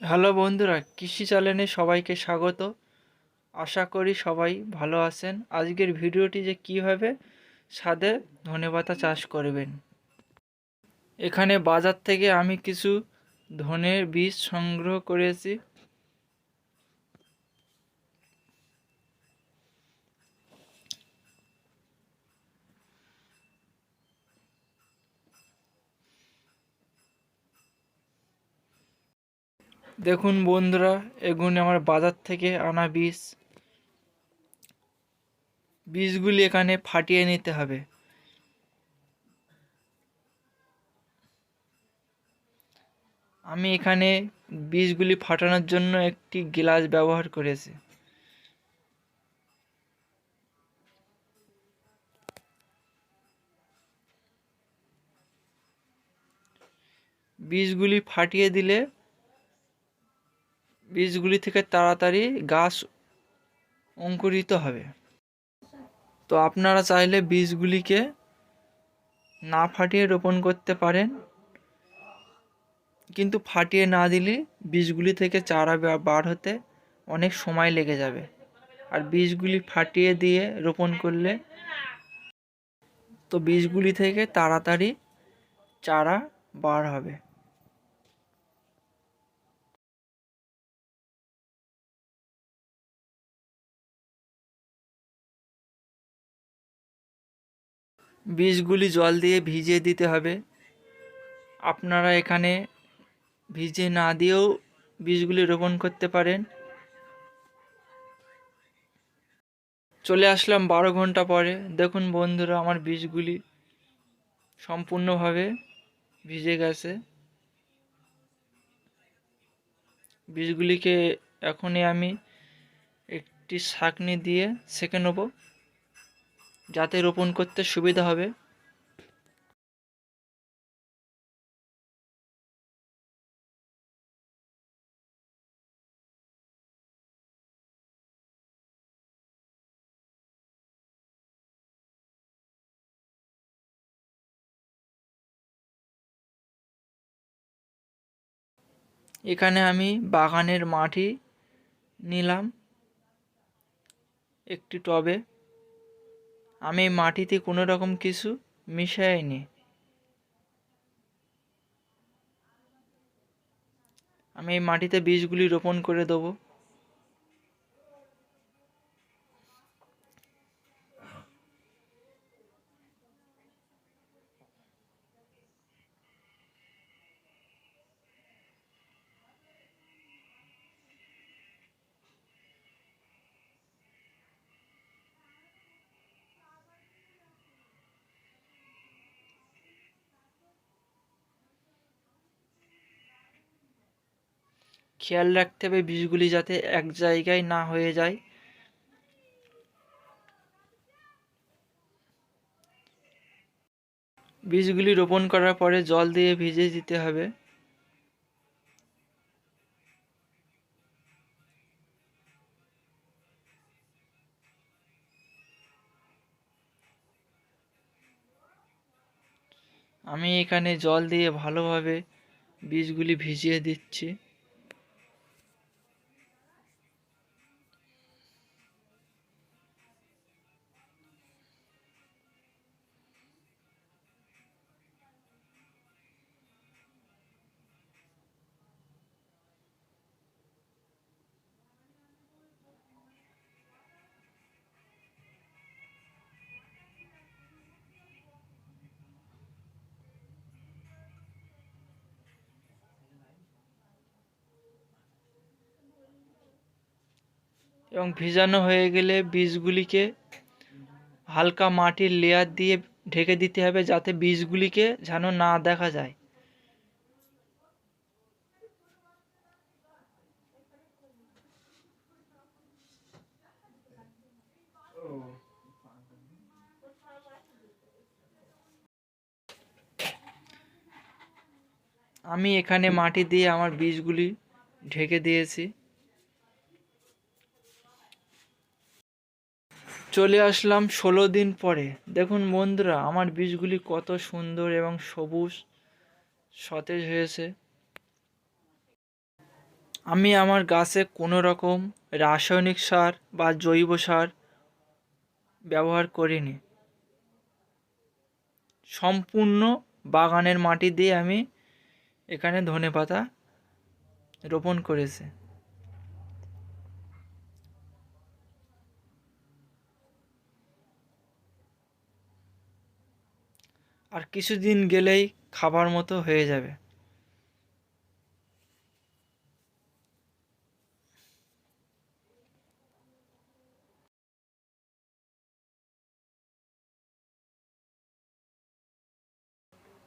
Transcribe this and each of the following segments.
Hello বন্ধুরা, কৃষি চ্যানেলে সবাইকে স্বাগত। আশা করি সবাই ভালো আছেন। আজকের ভিডিওটি যে কীভাবে সাদে ধনেপাতা চাষ করবেন। এখানে বাজার থেকে আমি কিছু ধনের বীজ সংগ্রহ করেছি। দেখুন বন্ধুরা এগুলো আমার বাজার থেকে আনা বীজ। বীজগুলি এখানে ফাটিয়ে নিতে হবে। আমি এখানে বীজগুলি ফাটানোর জন্য একটি গ্লাস ব্যবহার করেছি। বীজগুলি ফাটিয়ে দিলে বীজগুলি থেকে তাড়াতাড়ি গাছ অঙ্কুরিত হবে। তো আপনারা চাইলে বীজগুলিকে না ফাটিয়ে রোপণ করতে পারেন। কিন্তু ফাটিয়ে না দিলে বীজগুলি থেকে চারা বার হতে অনেক সময় লেগে যাবে। আর বীজগুলি ফাটিয়ে দিয়ে রোপণ করলে তো বীজগুলি থেকে তাড়াতাড়ি চারা বার হবে। বীজগুলি জল দিয়ে ভিজিয়ে দিতে হবে। আপনারা এখানে ভিজে না দিয়েও বীজগুলি রোপণ করতে পারেন। চলে আসলাম বারো ঘণ্টা পরে। দেখুন বন্ধুরা, আমার বীজগুলি সম্পূর্ণভাবে ভিজে গেছে। বীজগুলিকে এখনই আমি একটি শাকনি দিয়ে সেঁকে নেব। যাতে রোপণ করতে সুবিধা হবে। এখানে আমি বাগানের মাটি নিলাম একটি টবে। আমি মাটিতে কোনো রকম কিছু মিশাইনি। আমি এই মাটিতে বীজগুলি রোপণ করে দেবো। খেয়াল রাখতে হবে বীজগুলি যাতে এক জায়গায় না হয়ে যায়। বীজগুলি রোপণ করার পরে জল দিয়ে ভিজে দিতে হবে। আমি এখানে জল দিয়ে ভালোভাবে বীজগুলি ভিজিয়ে দিচ্ছি। এবং ভিজানো হয়ে গেলে বীজগুলিকে হালকা মাটির লেয়ার দিয়ে ঢেকে দিতে হবে যাতে বীজগুলিকে যেন না দেখা যায়। আমি এখানে মাটি দিয়ে আমার বীজগুলি ঢেকে দিয়েছি। চলে আসলাম ষোলো দিন পরে। দেখুন বন্ধুরা, আমার বীজগুলি কত সুন্দর এবং সবুজ, সতেজ হয়েছে। আমি আমার গাছে কোনো রকম রাসায়নিক সার বা জৈব সার ব্যবহার করিনি। সম্পূর্ণ বাগানের মাটি দিয়ে আমি এখানে ধনে পাতা রোপণ করেছি। আর কিছুদিন গেলেই খাবার মতো হয়ে যাবে।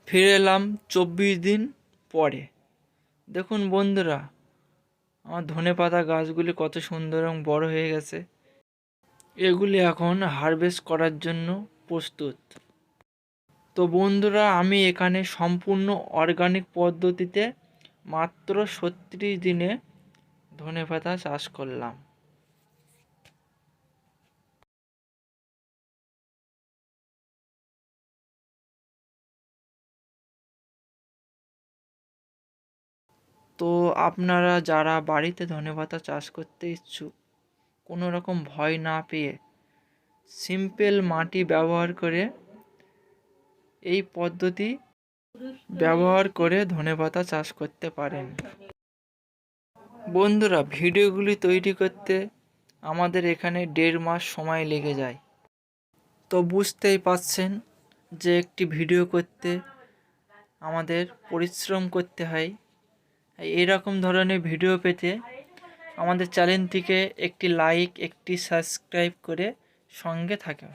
ফিরে এলাম চব্বিশ দিন পরে। দেখুন বন্ধুরা, আমার ধনে পাতা গাছগুলি কত সুন্দর এবং বড় হয়ে গেছে। এগুলি এখন হারভেস্ট করার জন্য প্রস্তুত। তো বন্ধুরা, আমি এখানে সম্পূর্ণ অর্গানিক পদ্ধতিতে মাত্র ছত্রিশ দিনে ধনে পাতা চাষ করলাম। তো আপনারা যারা বাড়িতে ধনে ধনেপাতা চাষ করতে ইচ্ছুক, কোনো রকম ভয় না পেয়ে সিম্পল মাটি ব্যবহার করে এই পদ্ধতি ব্যবহার করে ধনেপাতা চাষ করতে পারেন। বন্ধুরা, ভিডিওগুলি তৈরি করতে আমাদের এখানে দেড় মাস সময় লেগে যায়। তো বুঝতেই পাচ্ছেন যে একটি ভিডিও করতে আমাদের পরিশ্রম করতে হয়। এরকম ধরনের ভিডিও পেতে আমাদের চ্যানেলটিকে একটি লাইক, একটি সাবস্ক্রাইব করে সঙ্গে থাকে